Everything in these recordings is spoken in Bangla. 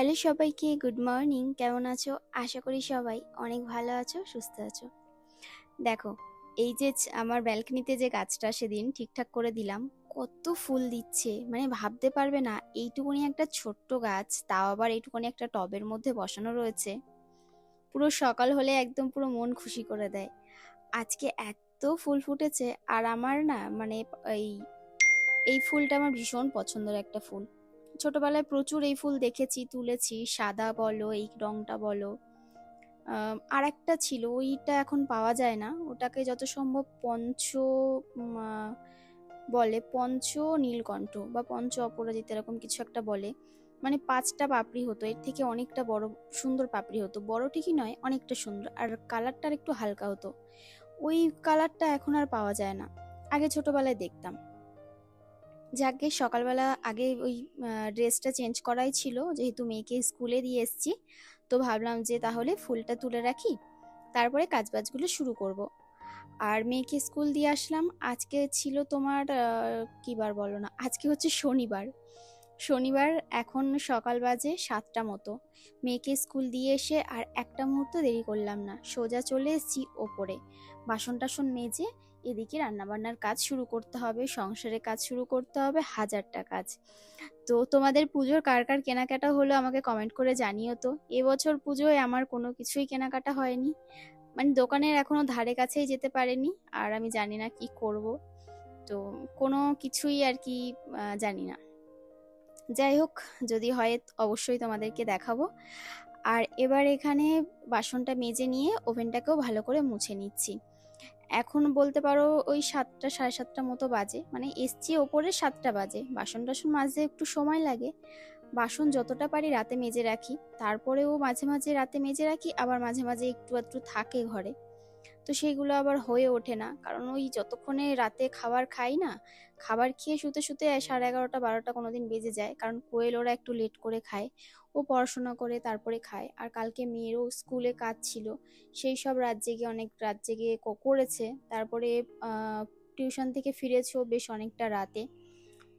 হ্যালো সবাইকে, গুড মর্নিং। কেমন আছো? আশা করি সবাই অনেক ভালো আছো, সুস্থ আছো। দেখো, এই যে আমার ব্যালকনিতে যে গাছটা সেদিন ঠিকঠাক করে দিলাম, কত ফুল দিচ্ছে। মানে ভাবতে পারবে না, এইটুকুনি একটা ছোট্ট গাছ, তাও আবার এইটুকুনি একটা টবের মধ্যে বসানো রয়েছে। পুরো সকাল হলে একদম পুরো মন খুশি করে দেয়। আজকে এত ফুল ফুটেছে, আর আমার না মানে এই এই ফুলটা আমার ভীষণ পছন্দের একটা ফুল। ছোটবেলায় প্রচুর এই ফুল দেখেছি, তুলেছি। সাদা বলো, এই রংটা বলো। আর একটা ছিল, ওইটা এখন পাওয়া যায় না। ওটাকে যত সম্ভব পঞ্চ বলে পঞ্চ নীলকণ্ঠ বা পঞ্চ অপরাজিত এরকম কিছু একটা বলে। মানে পাঁচটা পাপড়ি হতো, এর থেকে অনেকটা বড়, সুন্দর পাপড়ি হতো। বড় ঠিকই নয়, অনেকটা সুন্দর। আর কালারটা একটু হালকা হতো। ওই কালারটা এখন আর পাওয়া যায় না। আগে ছোটবেলায় দেখতাম। যাকে সকালবেলা আগে ওই ড্রেসটা চেঞ্জ করাই ছিল, যেহেতু মেয়েকে স্কুলে দিয়ে এসেছি, তো ভাবলাম যে তাহলে ফুলটা তুলে রাখি, তারপরে কাজবাজগুলো শুরু করব। আর মেয়েকে স্কুল দিয়ে আসলাম, আজকে ছিল তোমার কি বার বলো না, আজকে হচ্ছে শনিবার শনিবার এখন সকাল বাজে সাতটা মতো, মেয়েকে স্কুল দিয়ে এসে আর একটা মুহূর্ত দেরি করলাম না, সোজা চলে এসেছি ওপরে বাসন টাসন মেজে এদিকে রান্নাবান্নার কাজ শুরু করতে হবে, সংসারের কাজ শুরু করতে হবে, হাজারটা কাজ। তো তোমাদের পুজোর কার কার কেনাকাটা হলো আমাকে কমেন্ট করে জানিও তো। এবছর পুজোয় আমার কোনো কিছুই কেনাকাটা হয়নি। মানে দোকানের এখনও ধারে কাছেই যেতে পারেনি, আর আমি জানি না কি করব। তো কোনো কিছুই আর কি জানি না। যাই হোক, যদি হয় অবশ্যই তোমাদেরকে দেখাবো। আর এবার এখানে বাসনটা মেজে নিয়ে ওভেনটাকেও ভালো করে মুছে নিচ্ছি। এখন বলতে পারো ওই সাতটা, সাড়ে সাতটা মতো বাজে। মানে এসছি ওপরে সাতটা বাজে। বাসন টাসন মাজতে একটু সময় লাগে। বাসন যতটা পারি রাতে মেজে রাখি। তারপরেও মাঝে মাঝে রাতে মেজে রাখি, আবার মাঝে মাঝে একটু একটু থাকে ঘরে। তো সেইগুলো আবার হয়ে ওঠে না। কারণ ওই যতক্ষণে রাতে খাবার খাই না, খাবার খেয়ে শুতে শুতে সাড়ে এগারোটা, বারোটা কোনোদিন বেজে যায়। কারণ কোয়েল ওরা একটু লেট করে খায়। ও পড়াশোনা করে, তারপরে খায়। আর কালকে মেয়েরও স্কুলে কাজ ছিল। সেই সব রাত জেগে, অনেক রাত জেগে করেছে। তারপরে টিউশন থেকে ফিরেছেও বেশ অনেকটা রাতে।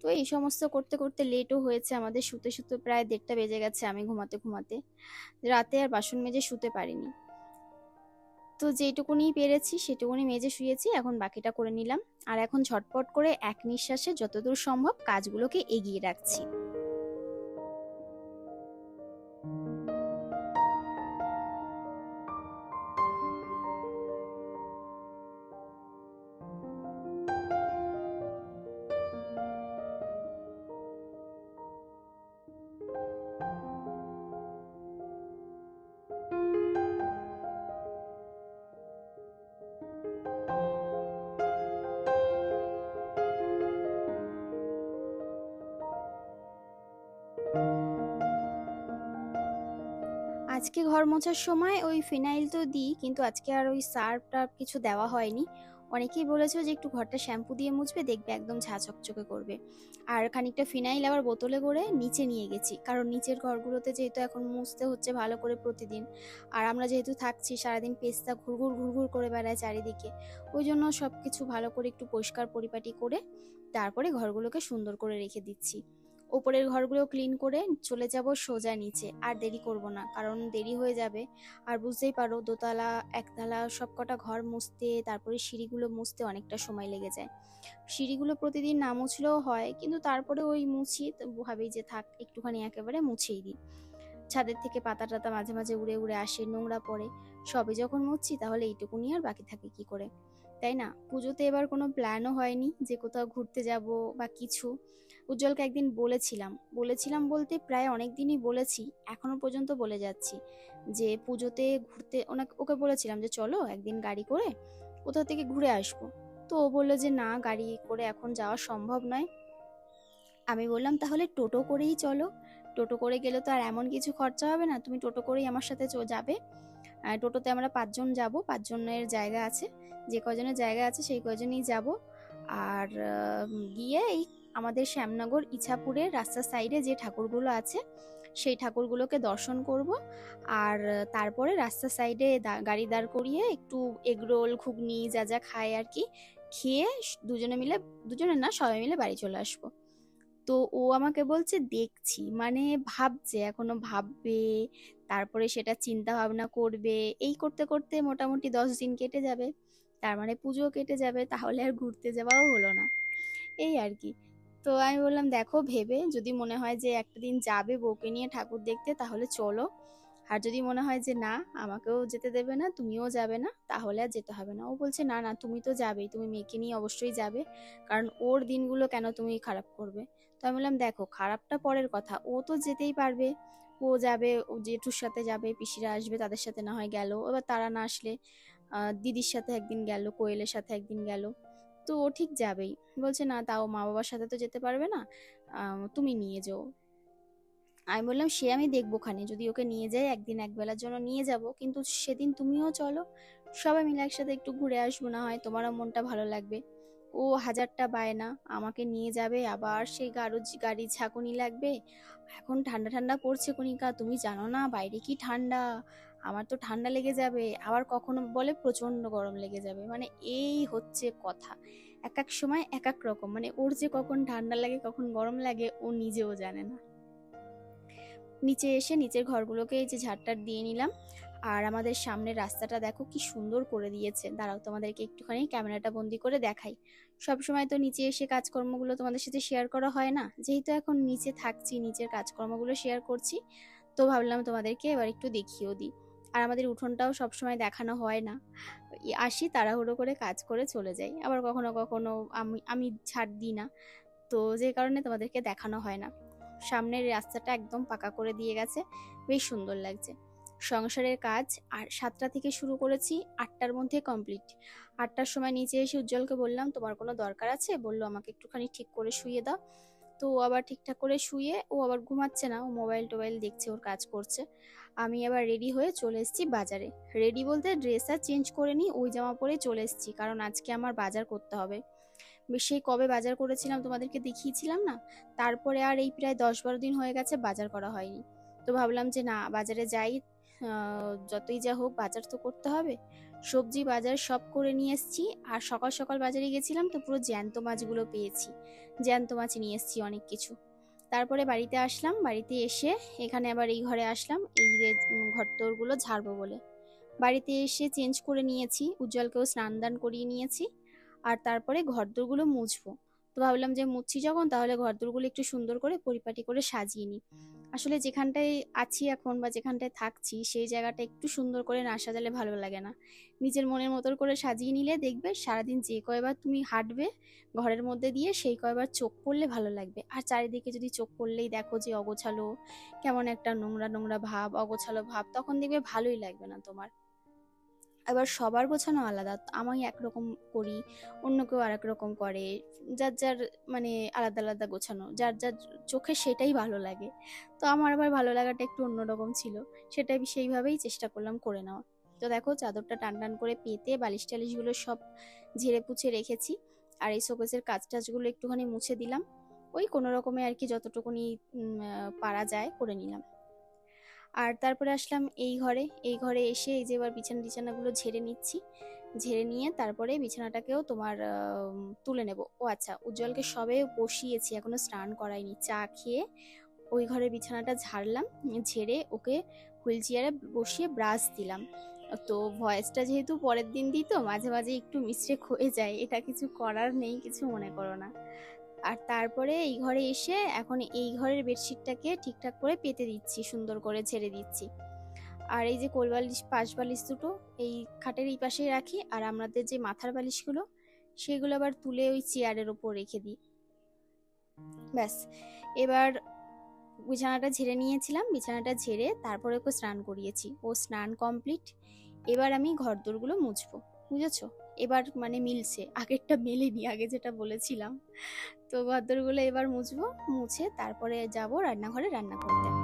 তো এই সমস্ত করতে করতে লেটও হয়েছে। আমাদের শুতে শুতে প্রায় দেড়টা বেজে গেছে আমি ঘুমাতে ঘুমাতে। রাতে আর বাসন মেজে শুতে পারিনি। তো যেটুকুনি পেরেছি সেটুকুনি মেজে শুয়েছি, এখন বাকিটা করে নিলাম। আর এখন ঝটপট করে এক নিঃশ্বাসে যতদূর সম্ভব কাজগুলোকে এগিয়ে রাখছি। আজকে ঘর মোছার সময় ওই ফিনাইল তো দিই, কিন্তু আজকে আর ওই সার্ফ টার্ফ কিছু দেওয়া হয়নি। অনেকেই বলেছে যে একটু ঘরটা শ্যাম্পু দিয়ে মুছবে, দেখবে একদম ঝা চকচকে করবে। আর খানিকটা ফিনাইল আবার বোতলে করে নিচে নিয়ে গেছি, কারণ নিচের ঘরগুলোতে যেহেতু এখন মুছতে হচ্ছে ভালো করে প্রতিদিন। আর আমরা যেহেতু থাকছি, সারাদিন পেস্তা ঘুরঘুর ঘুরঘুর করে বেড়ায় চারিদিকে। ওই জন্য সব কিছু ভালো করে একটু পরিষ্কার পরিপাটি করে, তারপরে ঘরগুলোকে সুন্দর করে রেখে দিচ্ছি। ওপরের ঘরগুলো ক্লিন করে চলে যাব সোজা নিচে। আর দেরি করব না, কারণ দেরি হয়ে যাবে। আর বুঝতেই পারো, দোতলা, একতলা সবকটা ঘর মুছতে, তারপরে সিঁড়িগুলো মুছতে অনেকটা সময় লেগে যায়। সিঁড়িগুলো প্রতিদিন না মুছলেও হয়, কিন্তু তারপরে ওই মুছি ভাবি যে থাক, একটুখানি একেবারে মুছেই দিই। ছাদের থেকে পাতা টাতা মাঝে মাঝে উড়ে উড়ে আসে, নোংরা পড়ে। সবে যখন মুছছি তাহলে এইটুকুনি আর বাকি থাকে কি করে? তাই না? পুজোতে এবার কোনো প্ল্যানও হয়নি যে কোথাও ঘুরতে যাব বা কিছু। উজ্জ্বলকে একদিন বলেছিলাম বলেছিলাম বলতে প্রায় অনেক দিনই বলেছি, এখনও পর্যন্ত বলে যাচ্ছি যে পুজোতে ঘুরতে ওনাকে ওকে বলেছিলাম যে চলো একদিন গাড়ি করে কোথাও থেকে ঘুরে আসব। তো ও বলল যে না, গাড়ি করে এখন যাওয়া সম্ভব নয়। আমি বললাম তাহলে টোটো করেই চলো। টোটো করে গেলে তো আর এমন কিছু খরচা হবে না, তুমি টোটো করেই আমার সাথে যাবে। টোটোতে আমরা পাঁচজন যাব, পাঁচজনের জায়গা আছে, যে কজনের জায়গা আছে সেই কজনই যাব। আর গিয়ে এই আমাদের শ্যামনগর ইছাপুরের রাস্তার সাইডে যে ঠাকুরগুলো আছে, সেই ঠাকুরগুলোকে দর্শন করব। আর তারপরে রাস্তার সাইডে গাড়ি দাঁড় করিয়ে একটু এগরোল ঘুগনি, যা যা খায় আর কি, খেয়ে দুজনে মিলে, দুজনে না, সবাই মিলে বাড়ি চলে আসব। তো ও আমাকে বলছে, দেখছি। মানে ভাবছে, এখনও ভাববে, তারপরে সেটা চিন্তা ভাবনা করবে। এই করতে করতে মোটামুটি দশ দিন কেটে যাবে। তার মানে পুজো কেটে যাবে, তাহলে আর ঘুরতে যাওয়াও হলো না। এই আর কি। তো আমি বললাম, দেখো, ভেবে যদি মনে হয় যে একটা দিন যাবে বউকে নিয়ে ঠাকুর দেখতে, তাহলে চলো। আর যদি মনে হয় যে না, আমাকেও যেতে দেবে না, তুমিও যাবে না, তাহলে আর যেতে হবে না। ও বলছে, না না, তুমি তো যাবেই, তুমি মেয়েকে নিয়ে অবশ্যই যাবে, কারণ ওর দিনগুলো কেন তুমি খারাপ করবে? তো আমি বললাম, দেখো, খারাপটা পরের কথা। ও তো যেতেই পারবে, ও যাবে, ও জেঠুর সাথে যাবে, পিসিরা আসবে, তাদের সাথে না হয় গেল। এবার তারা না আসলে দিদির সাথে একদিন গেল, কোয়েলের সাথে একদিন গেল। তো ও ঠিক যাবেই। বলছে, না, তাও মা বাবার সাথে তো যেতে পারবে না। তুমি নিয়ে যাও। আমি বললাম, সে আমি দেখব খানে যদি ওকে নিয়ে যাই, একদিন একবেলার জন্য নিয়ে যাব। কিন্তু সেদিন তুমিও চলো। সবাই মিলে একসাথে একটু ঘুরে আসব, না হয় তোমারও মনটা ভালো লাগবে। ও হাজারটা বায়না, আমাকে নিয়ে যাবে, আবার সেই গাড়ো গাড়ি ঝাঁকুনি লাগবে। এখন ঠান্ডা ঠান্ডা পড়ছে কণিকা, তুমি জানো না বাইরে কি ঠান্ডা। আমার তো ঠান্ডা লেগে যাবে, আবার কখনো বলে প্রচণ্ড গরম লেগে যাবে। মানে এই হচ্ছে কথা। এক এক সময় এক এক রকম। মানে ওর যে কখন ঠান্ডা লাগে, কখন গরম লাগে, ও নিজেও জানে না। নিচে এসে নিচের ঘরগুলোকে এই যে ঝাড়টার দিয়ে নিলাম। আর আমাদের সামনের রাস্তাটা দেখো কি সুন্দর করে দিয়েছে। দাঁড়াও, তোমাদেরকে একটুখানি ক্যামেরাটা বন্দি করে দেখাই। সব সময় তো নিচে এসে কাজকর্মগুলো তোমাদের সাথে শেয়ার করা হয় না। যেহেতু এখন নিচে থাকছি, নিচের কাজকর্মগুলো শেয়ার করছি, তো ভাবলাম তোমাদেরকে এবার একটু দেখিয়েও দিই। আর আমাদের উঠোনটাও সবসময় দেখানো হয় না। আসি, তাড়াহুড়ো করে কাজ করে চলে যাই। আবার কখনো কখনো আমি আমি ছাড় দিই না। তো যে কারণে তোমাদেরকে দেখানো হয় না। সামনের রাস্তাটা একদম পাকা করে দিয়ে গেছে। বেশ সুন্দর লাগছে। সংসারের কাজ আর সাতটা থেকে শুরু করেছি, আটটার মধ্যে কমপ্লিট। আটটার সময় নিচে এসে উজ্জ্বলকে বললাম, তোমার কোনো দরকার আছে? বলল, আমাকে একটুখানি ঠিক করে শুয়ে দাও। তো ও আবার ঠিকঠাক করে শুয়ে, ও আবার ঘুমাচ্ছে না। ও মোবাইল টোবাইল দেখছে, ওর কাজ করছে। আমি আবার রেডি হয়ে চলে এসেছি বাজারে। রেডি বলতে ড্রেস আর চেঞ্জ করে নিই ওই জামা পরে চলে এসেছি, কারণ আজকে আমার বাজার করতে হবে। সেই কবে বাজার করেছিলাম তোমাদেরকে দেখিয়েছিলাম না? তারপরে আর এই প্রায় দশ বারো দিন হয়ে গেছে বাজার করা হয়নি। তো ভাবলাম যে না, বাজারে যাই যতই যা হোক বাজার তো করতে হবে। সবজি বাজার সব করে নিয়ে এসেছি, আর সকাল সকাল বাজারে গেছিলাম তো পুরো জ্যান্ত মাছগুলো পেয়েছি। জ্যান্ত মাছ নিয়ে এসেছি অনেক কিছু। তারপরে বাড়িতে আসলাম, বাড়িতে এসে এখানে আবার এই ঘরে আসলাম, এই ঘর তোরগুলো ঝাড়বো বলে। বাড়িতে এসে চেঞ্জ করে নিয়েছি, উজ্জ্বলকেও স্নান দান করিয়ে নিয়েছি, আর তারপরে ঘর দোরগুলো মুছবো। তো ভাবলাম যে মুছছি যখন, তাহলে ঘরদোরগুলো একটু সুন্দর করে পরিপাটি করে সাজিয়ে নিই। আসলে যেখানটায় আছি এখন বা যেখানটায় থাকছি, সেই জায়গাটা একটু সুন্দর করে না সাজালে ভালো লাগে না। নিজের মনের মতো করে সাজিয়ে নিলে দেখবে সারাদিন যে কয়বার তুমি হাঁটবে, ঘরের মধ্যে দিয়ে সেই কয়বার চোখ পড়লে ভালো লাগবে। আর চারিদিকে যদি চোখ পড়লেই দেখো যে অগোছালো, কেমন একটা নোংরা নোংরা ভাব, অগোছালো ভাব, তখন দেখবে ভালোই লাগবে না তোমার। এবার সবার গোছানো আলাদা আমি একরকম করি, অন্য কেউ আর রকম করে, যার যার মানে আলাদা আলাদা গোছানো, যার যার চোখে সেটাই ভালো লাগে। তো আমার আবার ভালো লাগাটা একটু অন্যরকম ছিল, সেটাই সেইভাবেই চেষ্টা করলাম করে নেওয়া তো দেখো চাদরটা টান টান করে পেতে বালিশ টালিশগুলো সব ঝেড়ে পুছে রেখেছি, আর এই শোকেসের কাজ টাজগুলো একটুখানি মুছে দিলাম। ওই কোনো রকমে আর কি যতটুকুনি পারা যায় করে নিলাম। আর তারপরে আসলাম এই ঘরে। এই ঘরে এসে এই যে এবার বিছানা টিছানাগুলো ঝেড়ে নিচ্ছি। ঝেড়ে নিয়ে তারপরে বিছানাটাকেও তোমার তুলে নেব। ও আচ্ছা উজ্জ্বলকে সবে বসিয়েছি, এখনও স্নান করাইনি চা খেয়ে ওই ঘরের বিছানাটা ঝাড়লাম, ঝেড়ে ওকে হুইল চেয়ারে বসিয়ে ব্রাশ দিলাম। তো ভয়েসটা যেহেতু পরের দিন দিই তো মাঝে মাঝে একটু মিস্টেক হয়ে যায়, এটা কিছু করার নেই, কিছু মনে করো না। আর তারপরে এই ঘরে এসে এখন এই ঘরের বেডশিটটাকে ঠিকঠাক করে পেতে দিচ্ছি, সুন্দর করে ছেড়ে দিচ্ছি। আর এই যে কোল বালিশ পাশ বালিশ দুটো এই খাটের এই পাশেই রাখি। আর আমাদের যে মাথার বালিশগুলো, সেগুলো আবার তুলে ওই চেয়ারের ওপর রেখে দিই। ব্যাস, এবার বিছানাটা ঝেড়ে নিয়েছিলাম। বিছানাটা ঝেড়ে তারপরে ওকে স্নান করিয়েছি। ও স্নান কমপ্লিট। এবার আমি ঘর দোরগুলো মুছবো। বুঝেছ? এবার মানে মিলছে। আগেরটা মেলেনি, আগে যেটা বলেছিলাম। তো গদ্দরগুলো এবার মুছবো, মুছে তারপরে যাব রান্নাঘরে রান্না করতে।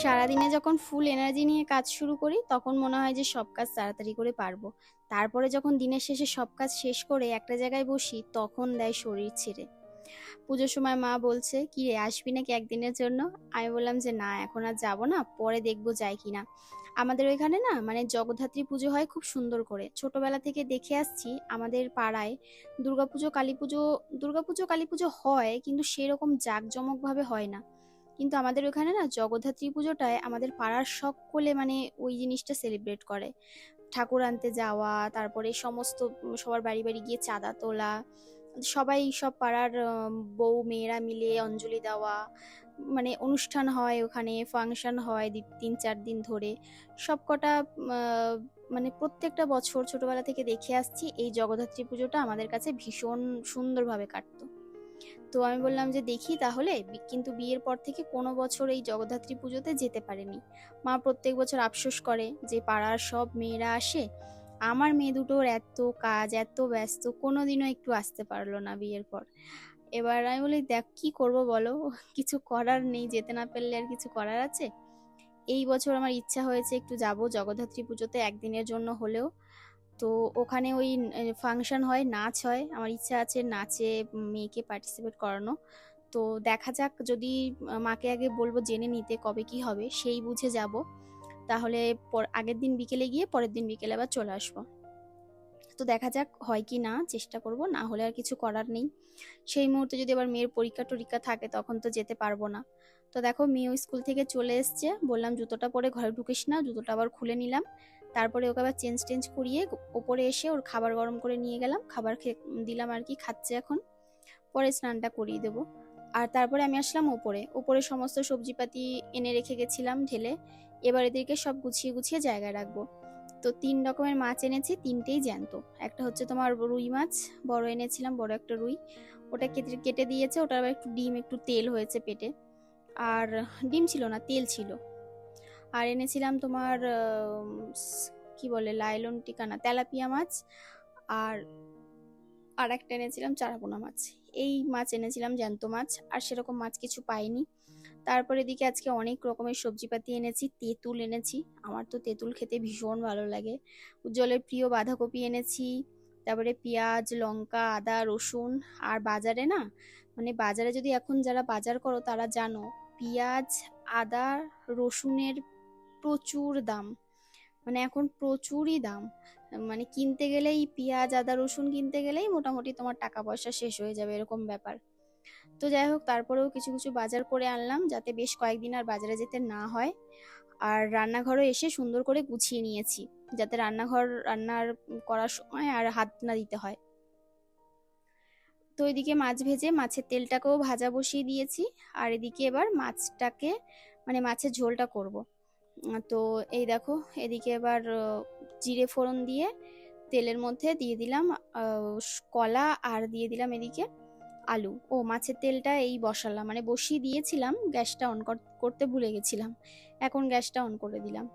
সারাদিনে যখন ফুল এনার্জি নিয়ে কাজ শুরু করি, তখন মনে হয় যে সব কাজ তাড়াতাড়ি করে পারব। তারপরে যখন দিনের শেষে সব কাজ শেষ করে একটা জায়গায় বসি, তখন দেয় শরীর ছেড়ে। পুজোর সময় মা বলছে, কি রে, আসবি নাকি একদিনের জন্য? আমি বললাম যে, না, এখন আর যাব না, পরে দেখব যায় কিনা। আমাদের ওইখানে না মানে জগদ্ধাত্রী পুজো হয় খুব সুন্দর করে। ছোটবেলা থেকে দেখে আসছি, আমাদের পাড়ায় দুর্গাপুজো কালী পুজো দুর্গাপুজো কালী পুজো হয়, কিন্তু সেরকম জাঁকজমকভাবে হয় না। কিন্তু আমাদের ওখানে না জগদ্ধাত্রী পুজোটায় আমাদের পাড়ার সকলে মানে ওই জিনিসটা সেলিব্রেট করে। ঠাকুর আনতে যাওয়া তারপরে সমস্ত সবার বাড়ি বাড়ি গিয়ে চাঁদা তোলা সবাই সব পাড়ার বউ মেয়েরা মিলে অঞ্জলি দেওয়া মানে অনুষ্ঠান হয় ওখানে ফাংশন হয় তিন চার দিন ধরে। সবকটা আহ, মানে প্রত্যেকটা বছর ছোটবেলা থেকে দেখে আসছি এই জগদ্ধাত্রী পুজোটা আমাদের কাছে ভীষণ সুন্দরভাবে কাটতো। তো আমি বললাম যে, দেখি তাহলে। কিন্তু বিয়ের পর থেকে কোনো বছর এই জগদ্ধাত্রী পুজোতে যেতে পারেনি। মা প্রত্যেক বছর আফসোস করে যে, পাড়ার সব মেয়েরা আসে। আমার মেয়ে দুটোর এত কাজ, এত ব্যস্ত কোনো দিনও একটু আসতে পারল না বিয়ের পর। এবার আমি বলি, দেখ, কি করব বলো? কিছু করার নেই, যেতে না পারলে আর কিছু করার আছে? এই বছর আমার ইচ্ছা হয়েছে একটু যাব জগদ্ধাত্রী পুজোতে একদিনের জন্য হলেও। তো ওখানে ওই ফাংশন হয়, নাচ হয়। আমার ইচ্ছা আছে নাচে মেয়েকে পার্টিসিপেট করানো। তো দেখা যাক যদি মাকে আগে বলব জেনে নিতে কবে কি হবে, সেই বুঝে যাব। তাহলে আগের দিন বিকেলে গিয়ে পরের দিন বিকেলে আবার চলে আসব। তো দেখা যাক হয় কি না, চেষ্টা করব। না হলে আর কিছু করার নেই। সেই মুহূর্তে যদি আবার মেয়ের পরীক্ষা টরীক্ষা থাকে, তখন তো যেতে পারব না। তো দেখো মেয়ে স্কুল থেকে চলে এসছে। বললাম, জুতোটা পরে ঘরে ঢুকিস না, জুতোটা আবার খুলে নিলাম। তারপরে ওকে আবার চেঞ্জ টেঞ্জ করিয়ে ওপরে এসে ওর খাবার গরম করে নিয়ে গেলাম। খাবার খেয়ে দিলাম আর কি, খাচ্ছে এখন। পরে স্নানটা করিয়ে দেবো। আর তারপরে আমি আসলাম ওপরে। ওপরে সমস্ত সবজিপাতি এনে রেখে গেছিলাম ঢেলে। এবার এদেরকে সব গুছিয়ে গুছিয়ে জায়গায় রাখব। তো তিন রকমের মাছ এনেছি, তিনটেই জ্যান্ত। একটা হচ্ছে তোমার রুই মাছ, বড় এনেছিলাম, বড় একটা রুই। ওটা কেটে কেটে দিয়েছে ওটার আবার একটু ডিম, একটু তেল হয়েছে পেটে। আর ডিম ছিল না, তেল ছিল। আর এনেছিলাম তোমার কি বলে, লাইলন টিকানা, তেলাপিয়া মাছ আর আর একটা এনেছিলাম চারাপোনা মাছ। এই মাছ এনেছিলাম জ্যান্ত মাছ, আর সেরকম মাছ কিছু পাইনি। তারপরে এদিকে আজকে অনেক রকমের সবজিপাতি এনেছি, তেঁতুল এনেছি। আমার তো তেঁতুল খেতে ভীষণ ভালো লাগে। উজ্জ্বলের প্রিয় বাঁধাকপি এনেছি, তারপরে পেঁয়াজ, লঙ্কা, আদা, রসুন। আর বাজারে না মানে বাজারে যদি এখন যারা বাজার করো তারা জানো পেঁয়াজ, আদা, রসুনের প্রচুর দাম। মানে এখন প্রচুরই দাম। মানে কিনতে গেলেই পেঁয়াজ, আদা, রসুন কিনতে গেলেই মোটামুটি তোমার টাকা পয়সা শেষ হয়ে যাবে এরকম ব্যাপার। তো যাই হোক, তারপরেও কিছু কিছু বাজার করে আনলাম যাতে বেশ কয়েকদিন আর বাজারে যেতে না হয়। আর রান্নাঘরও এসে সুন্দর করে গুছিয়ে নিয়েছি যাতে রান্নাঘর রান্নার করার সময় আর হাত না দিতে হয়। তো এদিকে মাছ ভেজে মাছের তেলটাকেও ভাজা বসিয়ে দিয়েছি। আর এদিকে এবার মাছটাকে মানে মাছের ঝোলটা করব। তো এই দেখো, এদিকে এবার জিরে ফোড়ন দিয়ে তেলের মধ্যে দিয়ে দিলাম কলা আর দিয়ে দিলাম এদিকে আলু। ও, মাছের তেলটা এই বসালাম মানে বসিয়ে দিয়েছিলাম, গ্যাসটা অন করতে ভুলে গেছিলাম। এখন গ্যাসটা অন করে দিলাম।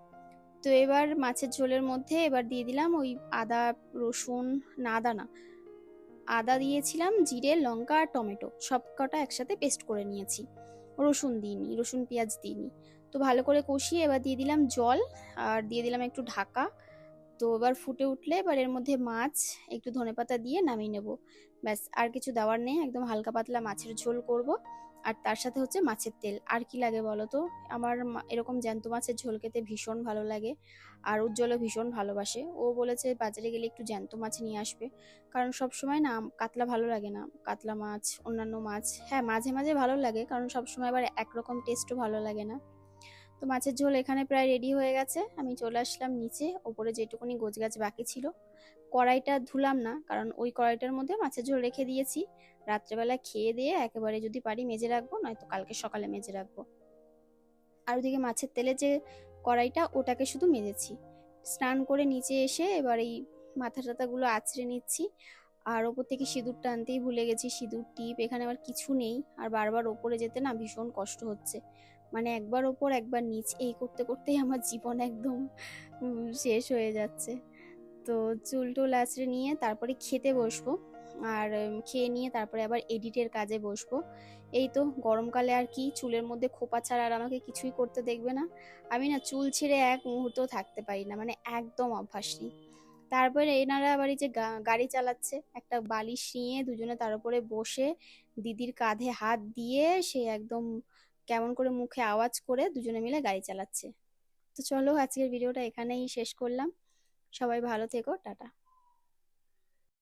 তো এবার মাছের ঝোলের মধ্যে এবার দিয়ে দিলাম ওই আদা, রসুন, না আদা না আদা দিয়েছিলাম, জিরে, লঙ্কা আর টমেটো। সব কটা একসাথে পেস্ট করে নিয়েছি। রসুন দিইনি, রসুন, পেঁয়াজ দিইনি। তো ভালো করে কষিয়ে এবার দিয়ে দিলাম জল, আর দিয়ে দিলাম একটু ঢাকা। তো এবার ফুটে উঠলে এবার এর মধ্যে মাছ, একটু ধনেপাতা দিয়ে নামিয়ে নেব। ব্যাস, আর কিছু দেওয়ার নেই, একদম হালকা পাতলা মাছের ঝোল করব। আর তার সাথে হচ্ছে মাছের তেল। আর কি লাগে বলো তো? আমার এরকম জ্যান্ত মাছের ঝোল খেতে ভীষণ ভালো লাগে আর উজ্জ্বলও ভীষণ ভালোবাসে। ও বলেছে বাজারে গেলে একটু জ্যান্ত মাছ নিয়ে আসবে। কারণ সব সময় না কাতলা ভালো লাগে না। কাতলা মাছ, অন্যান্য মাছ হ্যাঁ মাঝে মাঝে ভালো লাগে কারণ সব সময় আবার একরকম টেস্টও ভালো লাগে না। তো মাছের ঝোল এখানে প্রায় রেডি হয়ে গেছে। আমি চলে আসলাম নিচে। ওপরে যেটুকুনি গোছ গাছ বাকি ছিল কড়াইটা ধুলাম না, কারণ ওই কড়াইটার মধ্যে মাছের ঝোল রেখে দিয়েছি। রাত্রেবেলা খেয়ে দিয়ে একেবারে যদি পারি মেজে রাখব, নয়তো কালকে সকালে মেজে রাখব। আর ওদিকে মাছের তেলে যে কড়াইটা, ওটাকে শুধু মেজেছি। স্নান করে নিচে এসে এবার এই মাথা টাথাগুলো আঁচড়ে নিচ্ছি। আর ওপর থেকে সিঁদুরটা আনতেই ভুলে গেছি, সিঁদুর, টিপ, এখানে আবার কিছু নেই। আর বারবার ওপরে যেতে না ভীষণ কষ্ট হচ্ছে। মানে একবার ওপর, একবার নিচ, এই করতে, করতেই আমার জীবন একদম শেষ হয়ে যাচ্ছে। তো চুল টুল আছড়ে নিয়ে তারপরে খেতে বসবো। আর খেয়ে নিয়ে তারপরে আবার এডিটের কাজে বসবো। এই তো গরমকালে আর কি, চুলের মধ্যে খোপা ছাড়া আর আমাকে কিছুই করতে দেখবে না। আমি না চুল ছেড়ে এক মুহূর্তও থাকতে পারি না মানে একদম অভ্যাস নেই। তারপরে এনারা আবার এই যে গাড়ি চালাচ্ছে, একটা বালিশ নিয়ে দুজনে তার উপরে বসে দিদির কাঁধে হাত দিয়ে সে একদম কেমন করে মুখে আওয়াজ করে দুজনে মিলে গাড়ি চালাচ্ছে। তো চলো আজকের ভিডিওটা এখানেই শেষ করলাম। সবাই ভালো থেকো টাটা।